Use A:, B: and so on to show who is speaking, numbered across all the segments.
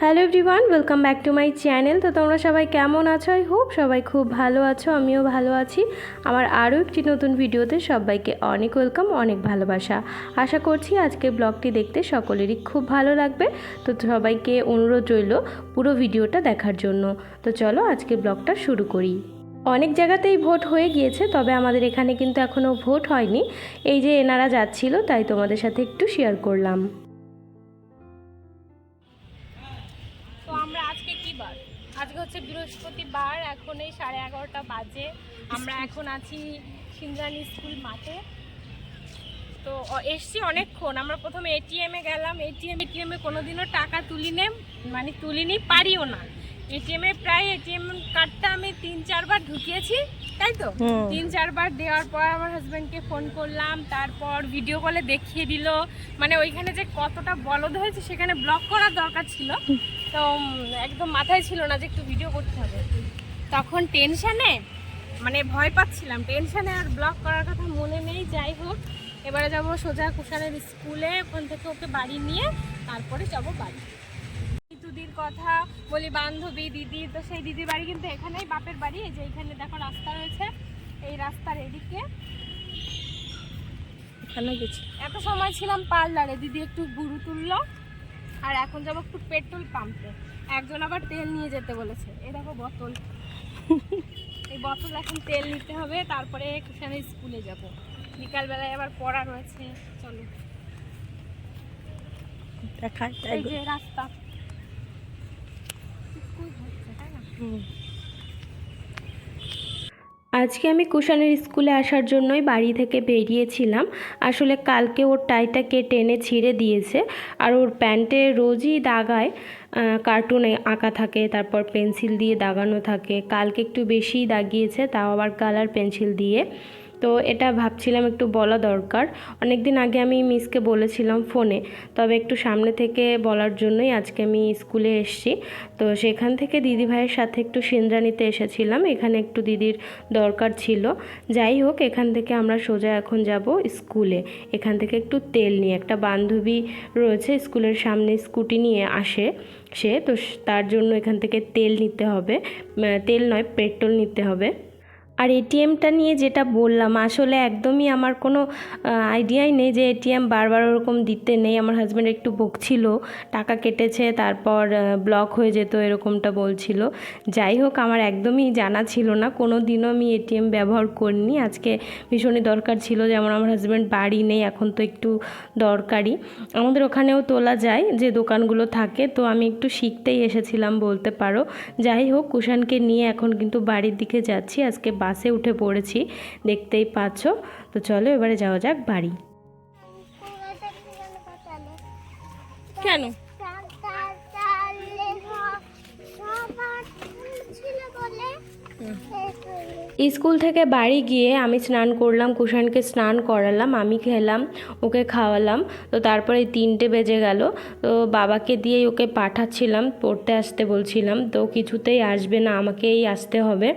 A: Hello everyone welcome back to my channel তো তোমরা সবাই কেমন আছো? আই হোপ সবাই খুব ভালো আছো, আমিও ভালো আছি। আমার আরও একটি নতুন ভিডিওতে সবাইকে অনেক ওয়েলকাম অনেক ভালোবাসা। আশা করছি আজকে ব্লগটি দেখতে সকলেরই খুব ভালো লাগবে। তো সবাইকে অনুরোধ রইল পুরো ভিডিওটা দেখার জন্য। তো চলো আজকে ব্লগটা শুরু করি। অনেক জায়গাতেই ভোট হয়ে গিয়েছে, তবে আমাদের এখানে কিন্তু এখনও ভোট হয়নি। এই যে এনারা যাচ্ছিল, তাই তোমাদের সাথে একটু শেয়ার করলাম।
B: আজকে কি বার? আজকে হচ্ছে বৃহস্পতিবার এখন এই সাড়ে এগারোটা বাজে। আমরা এখন আছি সিন্দ্রানি স্কুল মাঠে। তো এসছি অনেকক্ষণ। আমরা প্রথমে এটিএমে গেলাম। এটিএম এটিএমে কোনোদিনও টাকা তুলি নে মানে তুলিনি পারিও না। এটিএমে প্রায় এটিএম কার্ডটা আমি তিন চারবার ঢুকিয়েছি তাই তো? তিন চারবার দেওয়ার পর আমার হাজব্যান্ডকে ফোন করলাম তারপর ভিডিও কলে দেখিয়ে দিল। মানে ওইখানে যে কতটা বলদ হয়েছে সেখানে ব্লক করার দরকার ছিল। তো একদম মাথায় ছিল না যে একটু ভিডিও করতে হবে। তখন টেনশনে মানে ভয় পাচ্ছিলাম। টেনশনে আর ব্লক করার কথা মনে নেই যাই হোক। এবারে যাব সোজা কুষাণের স্কুলে ওখান থেকে ওকে বাড়ি নিয়ে তারপরে যাব বাড়ি। কথা বলি বান্ধবী দিদি তো সেই দিদির বাড়ি কিন্তু এখানেই বাপের বাড়ি এই যে এখানে দেখো রাস্তা রয়েছে এই রাস্তার এদিকে।
A: এখানে গেছি।
B: এত সময় ছিলাম পার্লারে দিদি একটু গুরু তুললো আর এখন যাব একটু পেট্রোল পাম্পে। একজন আবার তেল নিয়ে যেতে বলেছে। এই দেখো বোতল। এই বোতল এখন তেল নিতে হবে তারপরে কুশানের স্কুলে যাব। বিকালবেলায় আবার পড়া রয়েছে চলো।
A: দেখায়
B: রাস্তা স্কুল হচ্ছে তাই না
A: আজকে আমি কুষাণের স্কুলে আসার জন্যই বাড়ি থেকে বেরিয়েছিলাম। আসলে কালকে ওর টাইটা কেটে এনে ছিঁড়ে দিয়েছে। আর ওর প্যান্টে রোজই দাগায় কার্টুনে আঁকা থাকে, তারপর পেন্সিল দিয়ে দাগানো থাকে। কালকে একটু বেশিই দাগিয়েছে, তাও আবার কালার পেন্সিল দিয়ে। তো এটা ভাবছিলাম একটু বলা দরকার। অনেক দিন আগে আমি মিসকে বলেছিলাম ফোনে, তবে একটু সামনে থেকে বলার জন্যই আজকে আমি স্কুলে এসেছি। তো সেখান থেকে দিদি ভাইয়ের সাথে একটু সিন্দ্রানিতে এসেছিলাম, এখানে একটু দিদির দরকার ছিল। যাই হোক, এখান থেকে আমরা সোজা এখন যাব স্কুলে। এখান থেকে একটু তেল নিয়ে, একটা বান্ধবী রয়েছে স্কুলের সামনে স্কুটি নিয়ে আসে সে, তো তার জন্য এখান থেকে তেল নিতে হবে। তেল নয়, পেট্রোল নিতে হবে। আর এটিএমটা নিয়ে যেটা বললাম, আসলে একদমই আমার কোনো আইডিয়াই নেই যে এটিএম বারবার ওরকম দিতে নেই। আমার হাজব্যান্ড একটু বকছিল টাকা কেটেছে, তারপর ব্লক হয়ে যেত এরকমটা বলছিল। যাই হোক, আমার একদমই জানা ছিল না। কোনো দিনও আমি এটিএম ব্যবহার করিনি। আজকে ভীষণই দরকার ছিল, যেমন আমার হাজব্যান্ড বাড়ি নেই, এখন তো একটু দরকারি আমাদের ওখানেও তোলা যায় যে দোকানগুলো থাকে, তো আমি একটু শিখতেই এসেছিলাম বলতে পারো। যাই হোক, কুষাণকে নিয়ে এখন কিন্তু বাড়ির দিকে যাচ্ছি। আজকে বাসে উঠে পড়েছি দেখতেই পাচ্ছ। তো চলো এবারে যাওয়া যাক বাড়ি।
B: কেন?
A: স্কুল থেকে বাড়ি গিয়ে আমি স্নান করলাম কুষাণকে স্নান করালাম আমি খেলাম ওকে খাওয়ালাম। তো তারপরে তিনটে বেজে গেল। তো বাবাকে দিয়েই ওকে পাঠাচ্ছিলাম পড়তে আসতে বলছিলাম। তো কিছুতেই আসবে না আমাকেই আসতে হবে।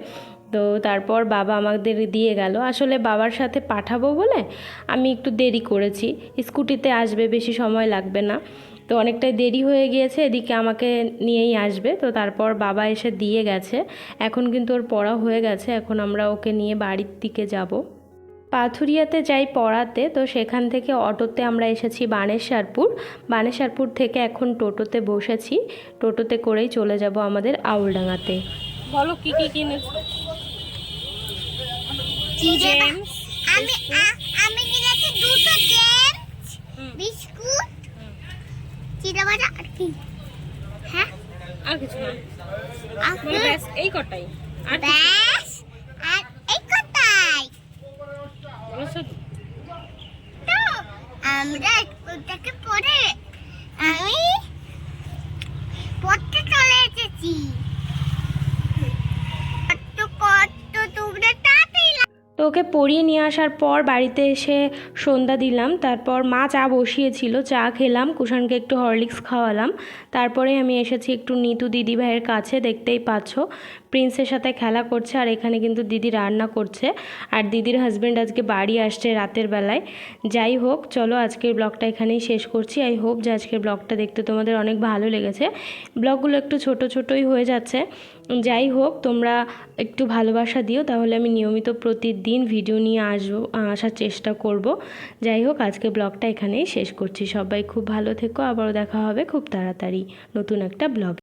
A: তো তারপর বাবা আমাদের দিয়ে গেল। আসলে বাবার সাথে পাঠাবো বলে আমি একটু দেরি করেছি। স্কুটিতে আসবে বেশি সময় লাগবে না। তো অনেকটাই দেরি হয়ে গিয়েছে, এদিকে আমাকে নিয়েই আসবে। তো তারপর বাবা এসে দিয়ে গেছে। এখন কিন্তু ওর পড়া হয়ে গেছে, এখন আমরা ওকে নিয়ে বাড়ির দিকে যাব। পাথুরিয়াতে যাই পড়াতে, তো সেখান থেকে অটোতে আমরা এসেছি বানেশ্বরপুর। বানেশ্বরপুর থেকে এখন টোটোতে বসেছি। টোটোতে করেই চলে যাব আমাদের আউলডাঙ্গাতে।
B: বলো কি কি কিনেছো? জেমস
C: আমি আমি কিনেছি দুটো জেমস। বিস্কুট চিড়া ভাজা আর কি। হ্যাঁ?
B: আর কিছু না। মানে ব্যাস এই কটাই। আর
C: ব্যাস আর এই কথাই
B: বলেছ?
C: আমরা স্কুল থেকে পড়ে আমি পড়তে চলে এসেছি কত কত তোমরা তাড়াতাড়ি
A: তো ওকে পড়িয়ে নিয়ে আসার পর বাড়িতে এসে সন্ধ্যা দিলাম, তারপর মা চা বসিয়েছিল, চা খেলাম, কুষাণকে একটু হরলিক্স খাওয়ালাম, তারপরে আমি এসেছি একটু নিতু দিদি ভাইয়ের কাছে, দেখতেই পাচ্ছ, প্রিন্সের সাথে খেলা করছে আর এখানে কিন্তু দিদি রান্না করছে, আর দিদির হাজব্যান্ড আজকে বাড়ি আসছে রাতের বেলায়। যাই হোক, চলো আজকের ব্লগটা এখানেই শেষ করছি আই হোপ যে আজকের ব্লগটা দেখতে তোমাদের অনেক ভালো লেগেছে। ব্লগগুলো একটু ছোট ছোটই হয়ে যাচ্ছে যাই হোক, তোমরা একটু ভালোবাসা দিও, তাহলে আমি নিয়মিত প্রতিদিন ভিডিও নিয়ে আসব, আসার চেষ্টা করব। যাই হোক, আজকে ব্লগটা এখানেই শেষ করছি। সবাই খুব ভালো থেকো, আবারও দেখা হবে খুব তাড়াতাড়ি নতুন একটা ব্লগ।